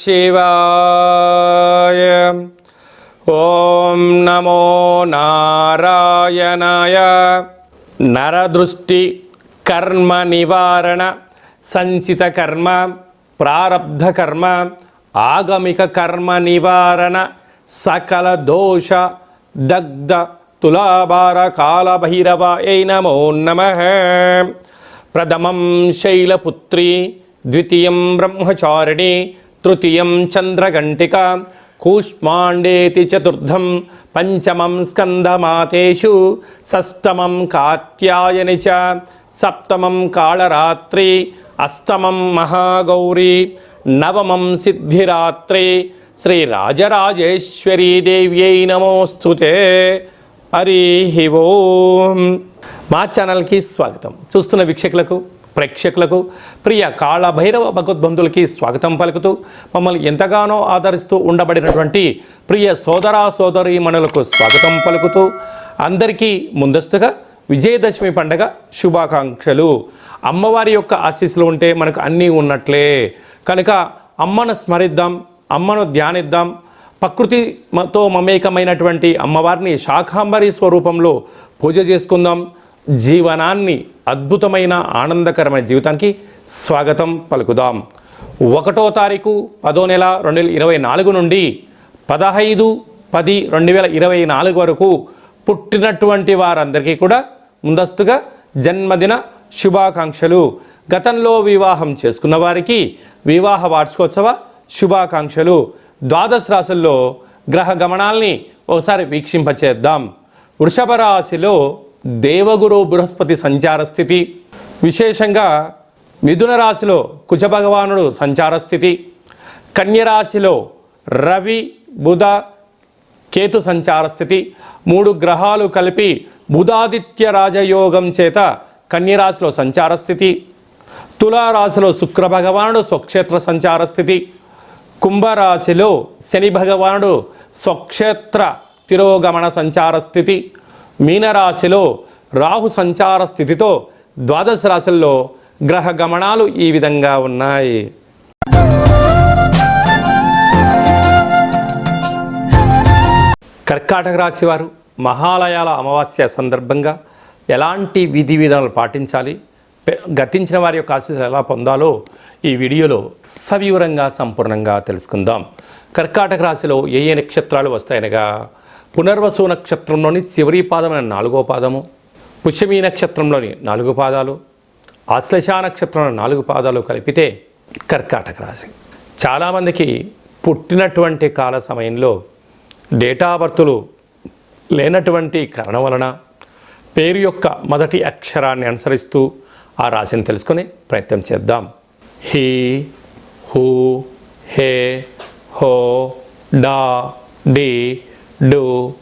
శివాయ ఓం నమో నారాయణాయ నరదృష్టి కర్మ నివారణ సంచిత కర్మ ప్రారబ్ధ కర్మ ఆగమిక కర్మ నివారణ సకల దోష దగ్ధ తులాభార కాళభైరవాయ నమో నమ ప్రథమం శైలపుత్రి ద్వితీయం బ్రహ్మచారిణి తృతీయం చంద్రఘంటిక కూష్మాండేతి చతుర్థం పంచమం స్కందమాతేషు షష్టమం కాత్యాయని చ సప్తమం కాళరాత్రి అష్టమం మహాగౌరీ నవమం సిద్ధిరాత్రి శ్రీరాజరాజేశ్వరీదేవ్యై నమోస్తుతే హరి ఓం మా ఛానల్కి స్వాగతం. చూస్తున్న వీక్షకులకు ప్రేక్షకులకు ప్రియ కాళభైరవ భగవద్బంధులకి స్వాగతం పలుకుతూ మమ్మల్ని ఎంతగానో ఆదరిస్తూ ఉండబడినటువంటి ప్రియ సోదరా సోదరీమణులకు స్వాగతం పలుకుతూ అందరికీ ముందస్తుగా విజయదశమి పండగ శుభాకాంక్షలు. అమ్మవారి యొక్క ఆశీస్సులు ఉంటే మనకు అన్నీ ఉన్నట్లే. కనుక అమ్మను స్మరిద్దాం అమ్మను ధ్యానిద్దాం. ప్రకృతితో మమేకమైనటువంటి అమ్మవారిని శాకాంబరి స్వరూపంలో పూజ చేసుకుందాం. జీవనాన్ని అద్భుతమైన ఆనందకరమైన జీవితానికి స్వాగతం పలుకుదాం. ఒకటో తారీఖు పదో నెల రెండు వేల ఇరవై నాలుగు నుండి పదహైదు పది రెండు వేల ఇరవై నాలుగు వరకు పుట్టినటువంటి వారందరికీ కూడా ముందస్తుగా జన్మదిన శుభాకాంక్షలు. గతంలో వివాహం చేసుకున్న వారికి వివాహ వార్షికోత్సవ శుభాకాంక్షలు. ద్వాదశ రాశుల్లో గ్రహ గమనాల్ని ఒకసారి వీక్షింపచేద్దాం. వృషభ రాశిలో దేవగురు బృహస్పతి సంచార స్థితి. విశేషంగా మిథున రాశిలో కుజభగవానుడు సంచార స్థితి. కన్యరాశిలో రవి బుధ కేతు సంచార స్థితి. మూడు గ్రహాలు కలిపి బుధాదిత్య రాజయోగం చేత కన్యరాశిలో సంచార స్థితి. తులారాశిలో శుక్ర భగవానుడు స్వక్షేత్ర సంచార స్థితి. కుంభరాశిలో శని భగవానుడు స్వక్షేత్ర తిరోగమన సంచార స్థితి. మీనరాశిలో రాహు సంచార స్థితితో ద్వాదశ రాశుల్లో గ్రహ గమనాలు ఈ విధంగా ఉన్నాయి. కర్కాటక రాశి వారు మహాలయాల అమావాస్య సందర్భంగా ఎలాంటి విధి విధానాలు పాటించాలి? గతించిన వారి యొక్క ఆశీస్సులు ఎలా పొందాలో ఈ వీడియోలో సవివరంగా సంపూర్ణంగా తెలుసుకుందాం. కర్కాటక రాశిలో ఏ ఏ నక్షత్రాలు వస్తాయనగా పునర్వసు నక్షత్రంలోని చివరి పాదమైన నాలుగో పాదము పుష్యమీ నక్షత్రంలోని నాలుగు పాదాలు ఆశ్లేష నక్షత్రంలో నాలుగు పాదాలు కలిపితే కర్కాటక రాశి. చాలామందికి పుట్టినటువంటి కాల సమయంలో డేటా బర్తులు లేనటువంటి కారణం వలన పేరు యొక్క మొదటి అక్షరాన్ని అనుసరిస్తూ ఆ రాశిని తెలుసుకునే ప్రయత్నం చేద్దాం. హీ హూ హే హో డా డి డు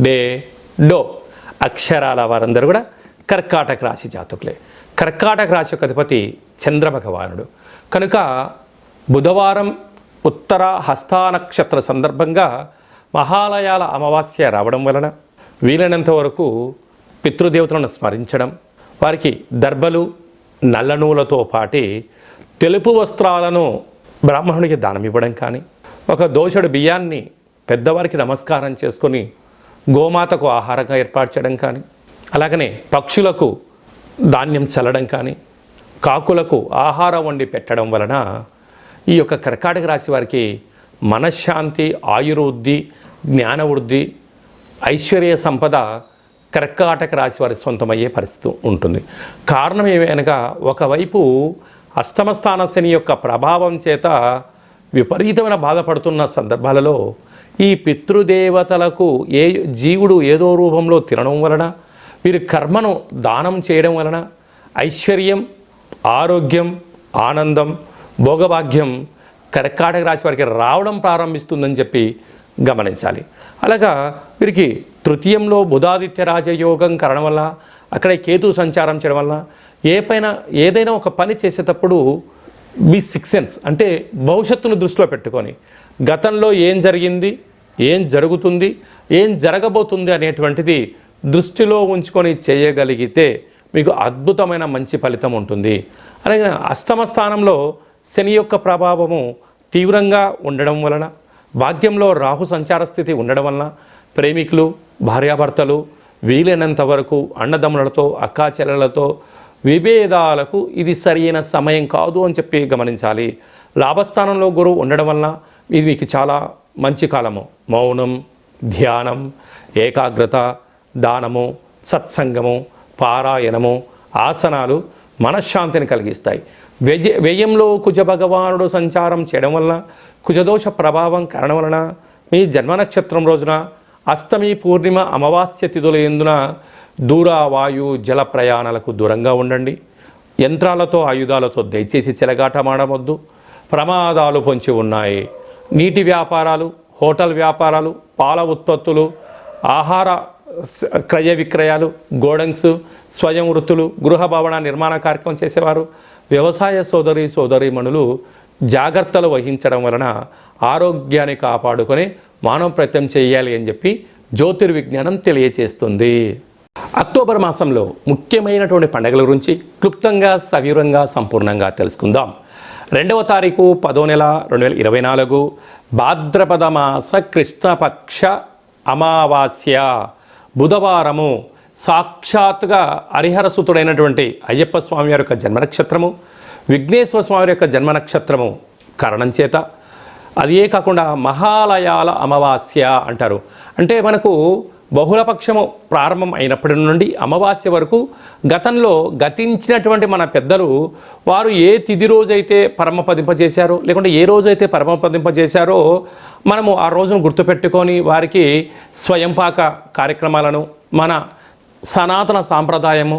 డే డో. అక్షరాల వారందరూ కూడా కర్కాటక రాశి జాతకులే. కర్కాటక రాశి యొక్క అధిపతి చంద్రభగవానుడు. కనుక బుధవారం ఉత్తర హస్తా నక్షత్ర సందర్భంగా మహాలయాల అమావాస్య రావడం వలన వీలైనంత వరకు పితృదేవతలను స్మరించడం వారికి దర్భలు నల్ల నూలతో పాటి తెలుపు వస్త్రాలను బ్రాహ్మణుడికి దానం ఇవ్వడం కానీ ఒక దోషుడు బియ్యాన్ని పెద్దవారికి నమస్కారం చేసుకొని గోమాతకు ఆహారంగా ఏర్పాటు చేయడం కానీ అలాగనే పక్షులకు ధాన్యం చల్లడం కానీ కాకులకు ఆహారం వండి పెట్టడం వలన ఈ యొక్క కర్కాటక రాశి వారికి మనశ్శాంతి ఆయుర్వృద్ధి జ్ఞాన వృద్ధి ఐశ్వర్య సంపద కర్కాటక రాశి వారి సొంతమయ్యే పరిస్థితి ఉంటుంది. కారణం ఏమనగా ఒకవైపు అష్టమ స్థాన శని యొక్క ప్రభావం చేత విపరీతమైన బాధపడుతున్న సందర్భాలలో ఈ పితృదేవతలకు ఏ జీవుడు ఏదో రూపంలో తినడం వలన వీరి కర్మను దానం చేయడం వలన ఐశ్వర్యం ఆరోగ్యం ఆనందం భోగభాగ్యం కర్కాటక రాశి వారికి రావడం ప్రారంభిస్తుందని చెప్పి గమనించాలి. అలాగా వీరికి తృతీయంలో బుధాదిత్య రాజయోగం కారణం వల్ల అక్కడే కేతు సంచారం చేయడం వల్ల ఏ పైన ఏదైనా ఒక పని చేసేటప్పుడు మీ సిక్స్ సెన్స్ అంటే భవిష్యత్తును దృష్టిలో పెట్టుకొని గతంలో ఏం జరిగింది? ఏం జరుగుతుంది? ఏం జరగబోతుంది అనేటువంటిది దృష్టిలో ఉంచుకొని చేయగలిగితే మీకు అద్భుతమైన మంచి ఫలితం ఉంటుంది. అలాగే అష్టమ స్థానంలో శని యొక్క ప్రభావము తీవ్రంగా ఉండడం వలన భాగ్యంలో రాహు సంచార స్థితి ఉండడం వలన ప్రేమికులు భార్యాభర్తలు వీలైనంత వరకు అన్నదమ్ములతో అక్కాచెల్లెలతో విభేదాలకు ఇది సరైన సమయం కాదు అని చెప్పి గమనించాలి. లాభస్థానంలో గురువు ఉండడం వలన ఇది మీకు చాలా మంచి కాలము. మౌనం ధ్యానం ఏకాగ్రత దానము సత్సంగము పారాయణము ఆసనాలు మనశ్శాంతిని కలిగిస్తాయి. వ్యజ వ్యయంలో కుజ భగవానుడు సంచారం చేయడం వలన కుజదోష ప్రభావం కారణం వలన మీ జన్మ నక్షత్రం రోజున అష్టమి పూర్ణిమ అమావాస్య తిథుల ఎందున దూర వాయు జల ప్రయాణాలకు దూరంగా ఉండండి. యంత్రాలతో ఆయుధాలతో దయచేసి చెలగాటమాడవద్దు ప్రమాదాలు పొంచి ఉన్నాయి. నీటి వ్యాపారాలు హోటల్ వ్యాపారాలు పాల ఉత్పత్తులు ఆహార క్రయ విక్రయాలు గోడౌన్స్ స్వయం వృత్తులు గృహ భవన నిర్మాణ కార్యక్రమం చేసేవారు వ్యవసాయ సోదరి సోదరీమణులు జాగ్రత్తలు వహించడం వలన ఆరోగ్యాన్ని కాపాడుకొని మానవ ప్రయత్నం చేయాలి అని చెప్పి జ్యోతిర్విజ్ఞానం తెలియచేస్తుంది. అక్టోబర్ మాసంలో ముఖ్యమైనటువంటి పండుగల గురించి క్లుప్తంగా సవివరంగా సంపూర్ణంగా తెలుసుకుందాం. రెండవ తారీఖు పదో నెల రెండు వేల ఇరవై నాలుగు. భాద్రపద మాస కృష్ణపక్ష అమావాస్య బుధవారము సాక్షాత్తుగా హరిహరసుతుడైనటువంటి అయ్యప్ప స్వామి వారి యొక్క జన్మ నక్షత్రము విఘ్నేశ్వర స్వామి యొక్క జన్మ నక్షత్రము కారణం చేత. అదే కాకుండా మహాలయాల అమావాస్య అంటారు. అంటే మనకు బహుళపక్షము ప్రారంభం అయినప్పటి నుండి అమావాస్య వరకు గతంలో గతించినటువంటి మన పెద్దలు వారు ఏ తిథి రోజైతే పరమపదింపజేశారో లేకుంటే ఏ రోజైతే పరమపదింపజేశారో మనము ఆ రోజును గుర్తుపెట్టుకొని వారికి స్వయంపాక కార్యక్రమాలను మన సనాతన సాంప్రదాయము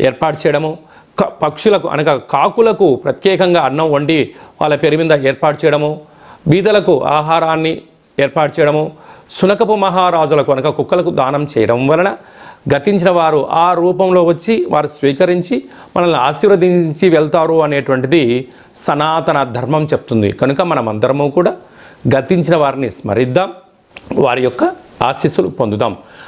ఏర్పాటు చేయడము క- పక్షులకు అనగా కాకులకు ప్రత్యేకంగా అన్నం వండి వాళ్ళ పేరు మీద ఏర్పాటు చేయడము బీదలకు ఆహారాన్ని ఏర్పాటు చేయడము సునకపు మహారాజులకు అనగా కుక్కలకు దానం చేయడం వలన గతించిన వారు ఆ రూపంలో వచ్చి వారు స్వీకరించి మనల్ని ఆశీర్వదించి వెళ్తారు అనేటువంటిది సనాతన ధర్మం చెప్తుంది. కనుక మనమందరము కూడా గతించిన వారిని స్మరిద్దాం వారి యొక్క ఆశీస్సులు పొందుదాం.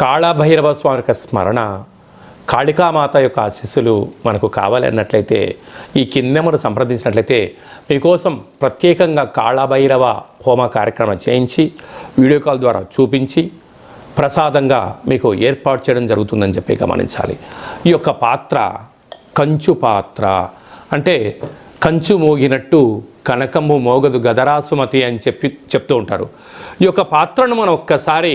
కాళభైరవ స్వామి యొక్క స్మరణ కాళికామాత యొక్క ఆశీస్సులు మనకు కావాలన్నట్లయితే ఈ కిందెమును సంప్రదించినట్లయితే మీకోసం ప్రత్యేకంగా కాళభైరవ హోమ కార్యక్రమం చేయించి వీడియో కాల్ ద్వారా చూపించి ప్రసాదంగా మీకు ఏర్పాటు చేయడం జరుగుతుందని చెప్పి గమనించాలి. ఈ యొక్క పాత్ర కంచు పాత్ర అంటే కంచు మోగినట్టు కనకము మోగదు గదరాసుమతి అని చెప్పి చెప్తూ ఉంటారు. ఈ యొక్క పాత్రను మనం ఒక్కసారి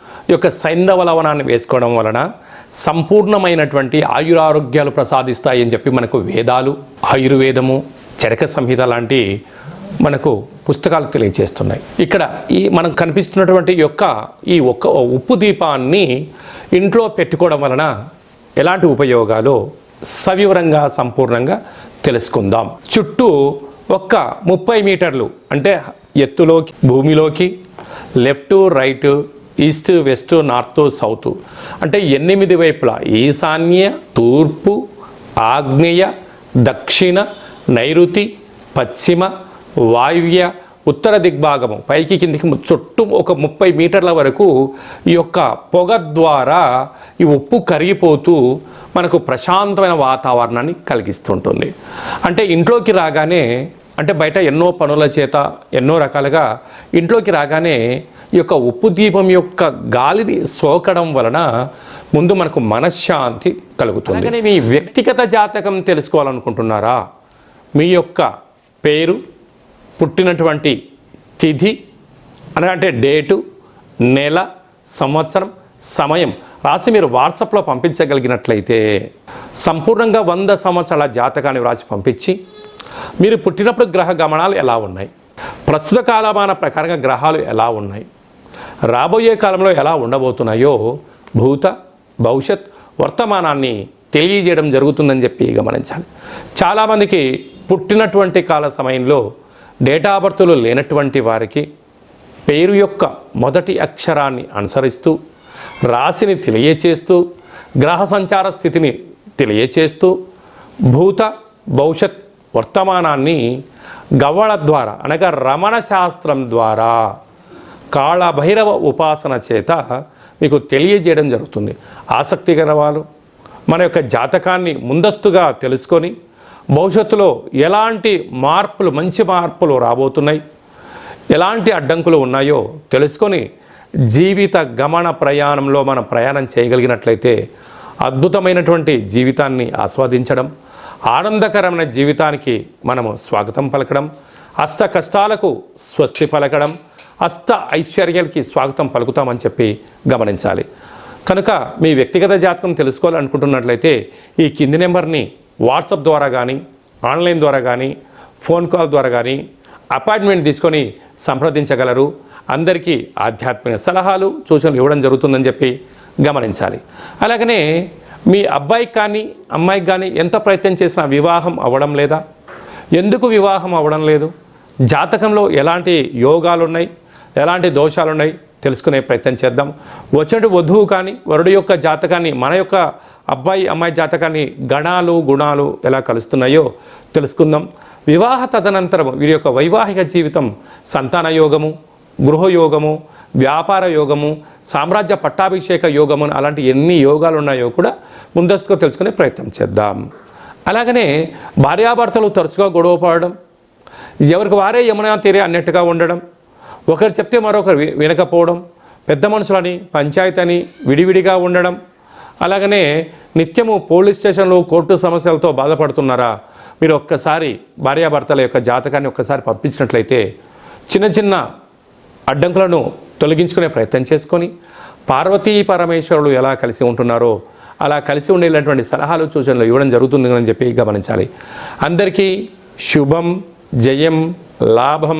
యొక్క సైంధవ లవణాన్ని వేసుకోవడం వలన సంపూర్ణమైనటువంటి ఆయురారోగ్యాలు ప్రసాదిస్తాయని చెప్పి మనకు వేదాలు ఆయుర్వేదము చరక సంహిత లాంటి మనకు పుస్తకాలు తెలియజేస్తున్నాయి. ఇక్కడ ఈ మనకు కనిపిస్తున్నటువంటి యొక్క ఈ ఒక్క ఉప్పు దీపాన్ని ఇంట్లో పెట్టుకోవడం వలన ఎలాంటి ఉపయోగాలు సవివరంగా సంపూర్ణంగా తెలుసుకుందాం. చుట్టూ ఒక్క ముప్పై మీటర్లు అంటే ఎత్తులోకి భూమిలోకి left right east west north south. అంటే ఎనిమిది వైపులా. ఈశాన్య తూర్పు ఆగ్నేయ దక్షిణ నైరుతి పశ్చిమ వాయువ్య ఉత్తర దిగ్భాగము. పైకి కిందికి చుట్టూ ఒక ముప్పై మీటర్ల వరకు ఈ యొక్క పొగ ద్వారా ఈ ఉప్పు కరిగిపోతూ మనకు ప్రశాంతమైన వాతావరణాన్ని కలిగిస్తుంటుంది. అంటే ఇంట్లోకి రాగానే అంటే బయట ఎన్నో పనుల చేత ఎన్నో రకాలుగా ఇంట్లోకి రాగానే ఈ యొక్క ఉప్పు దీపం యొక్క గాలిని సోకడం వలన ముందు మనకు మనశ్శాంతి కలుగుతుంది. మీ వ్యక్తిగత జాతకం తెలుసుకోవాలనుకుంటున్నారా? మీ యొక్క పేరు పుట్టినటువంటి తిథి అంటే డేటు నెల సంవత్సరం సమయం రాసి మీరు వాట్సాప్లో పంపించగలిగినట్లయితే సంపూర్ణంగా వంద సంవత్సరాల జాతకాన్ని వ్రాసి పంపించి మీరు పుట్టినప్పుడు గ్రహ గమనాలు ఎలా ఉన్నాయి? ప్రస్తుత కాలమాన ప్రకారంగా గ్రహాలు ఎలా ఉన్నాయి? రాబోయే కాలంలో ఎలా ఉండబోతున్నాయో భూత భవిష్యత్ వర్తమానాన్ని తెలియజేయడం జరుగుతుందని చెప్పి గమనించాలి. చాలామందికి పుట్టినటువంటి కాల సమయంలో డేటా బర్త్లు లేనటువంటి వారికి పేరు యొక్క మొదటి అక్షరాన్ని అనుసరిస్తూ రాశిని తెలియచేస్తూ గ్రహ సంచార స్థితిని తెలియచేస్తూ భూత భవిష్యత్ వర్తమానాన్ని గవ్వళ ద్వారా అనగా రమణ శాస్త్రం ద్వారా కాళభైరవ ఉపాసన చేత మీకు తెలియజేయడం జరుగుతుంది. ఆసక్తి గల వాళ్ళు మన యొక్క జాతకాన్ని ముందస్తుగా తెలుసుకొని భవిష్యత్తులో ఎలాంటి మార్పులు మంచి మార్పులు రాబోతున్నాయి ఎలాంటి అడ్డంకులు ఉన్నాయో తెలుసుకొని జీవిత గమన ప్రయాణంలో మనం ప్రయాణం చేయగలిగినట్లయితే అద్భుతమైనటువంటి జీవితాన్ని ఆస్వాదించడం ఆనందకరమైన జీవితానికి మనము స్వాగతం పలకడం అష్ట కష్టాలకు స్వస్తి పలకడం అష్ట ఐశ్వర్యాలకి స్వాగతం పలుకుతామని చెప్పి గమనించాలి. కనుక మీ వ్యక్తిగత జాతకం తెలుసుకోవాలనుకుంటున్నట్లయితే ఈ కింది నెంబర్ని వాట్సాప్ ద్వారా కానీ ఆన్లైన్ ద్వారా కానీ ఫోన్ కాల్ ద్వారా కానీ అపాయింట్మెంట్ తీసుకొని సంప్రదించగలరు. అందరికీ ఆధ్యాత్మిక సలహాలు సూచనలు ఇవ్వడం జరుగుతుందని చెప్పి గమనించాలి. అలాగనే మీ అబ్బాయికి కానీ అమ్మాయికి కానీ ఎంత ప్రయత్నం చేసినా వివాహం అవ్వడం లేదా? ఎందుకు వివాహం అవ్వడం లేదు? జాతకంలో ఎలాంటి యోగాలు ఉన్నాయి ఎలాంటి దోషాలు ఉన్నాయి తెలుసుకునే ప్రయత్నం చేద్దాం. వచ్చేటి వధువు కానీ వరుడు యొక్క జాతకాన్ని మన యొక్క అబ్బాయి అమ్మాయి జాతకాన్ని గణాలు గుణాలు ఎలా కలుస్తున్నాయో తెలుసుకుందాం. వివాహ తదనంతరం వీరి యొక్క వైవాహిక జీవితం సంతాన యోగము గృహయోగము వ్యాపార యోగము సామ్రాజ్య పట్టాభిషేక యోగము అలాంటి ఎన్ని యోగాలు ఉన్నాయో కూడా ముందస్తుగా తెలుసుకునే ప్రయత్నం చేద్దాం. అలాగనే భార్యాభర్తలు తరచుగా గొడవ పడడం ఎవరికి వారే యమునా తీరే అన్నట్టుగా ఉండడం ఒకరు చెప్తే మరొకరు వి- వినకపోవడం పెద్ద మనుషులని పంచాయతీ అని విడివిడిగా ఉండడం అలాగనే నిత్యము పోలీస్ స్టేషన్లు కోర్టు సమస్యలతో బాధపడుతున్నారా? మీరు ఒక్కసారి భార్యాభర్తల యొక్క జాతకాన్ని ఒక్కసారి పంపించినట్లయితే చిన్న చిన్న అడ్డంకులను తొలగించుకునే ప్రయత్నం చేసుకొని పార్వతీ పరమేశ్వరులు ఎలా కలిసి ఉంటున్నారో అలా కలిసి ఉండేటటువంటి సలహాలు సూచనలు ఇవ్వడం జరుగుతుంది అని చెప్పి గమనించాలి. అందరికీ శుభం జయం లాభం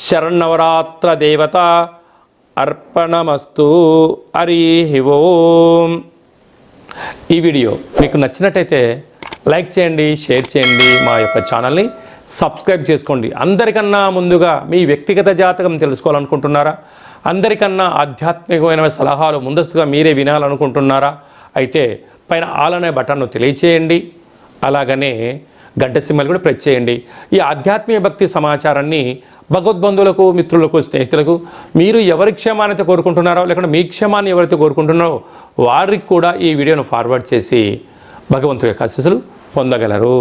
శరణవరాత్ర దేవత అర్పణమస్తు హరి ఓం ఈ వీడియో మీకు నచ్చినట్టయితే లైక్ చేయండి షేర్ చేయండి మా యొక్క ఛానల్ని సబ్స్క్రైబ్ చేసుకోండి. అందరికన్నా ముందుగా మీ వ్యక్తిగత జాతకం తెలుసుకోవాలనుకుంటున్నారా? అందరికన్నా ఆధ్యాత్మికమైన సలహాలు ముందస్తుగా మీరే వినాలనుకుంటున్నారా? అయితే పైన ఆల్ అనే బటన్ను తెలియచేయండి. అలాగనే గంట సింహలు కూడా ప్రెస్ చేయండి. ఈ ఆధ్యాత్మిక భక్తి సమాచారాన్ని భగవద్బంధువులకు మిత్రులకు స్నేహితులకు మీరు ఎవరి క్షేమాన్ని కోరుకుంటున్నారో లేకుంటే మీ క్షేమాన్ని ఎవరైతే కోరుకుంటున్నారో వారికి కూడా ఈ వీడియోను ఫార్వర్డ్ చేసి భగవంతుడి యొక్క ఆశీస్సులు పొందగలరు.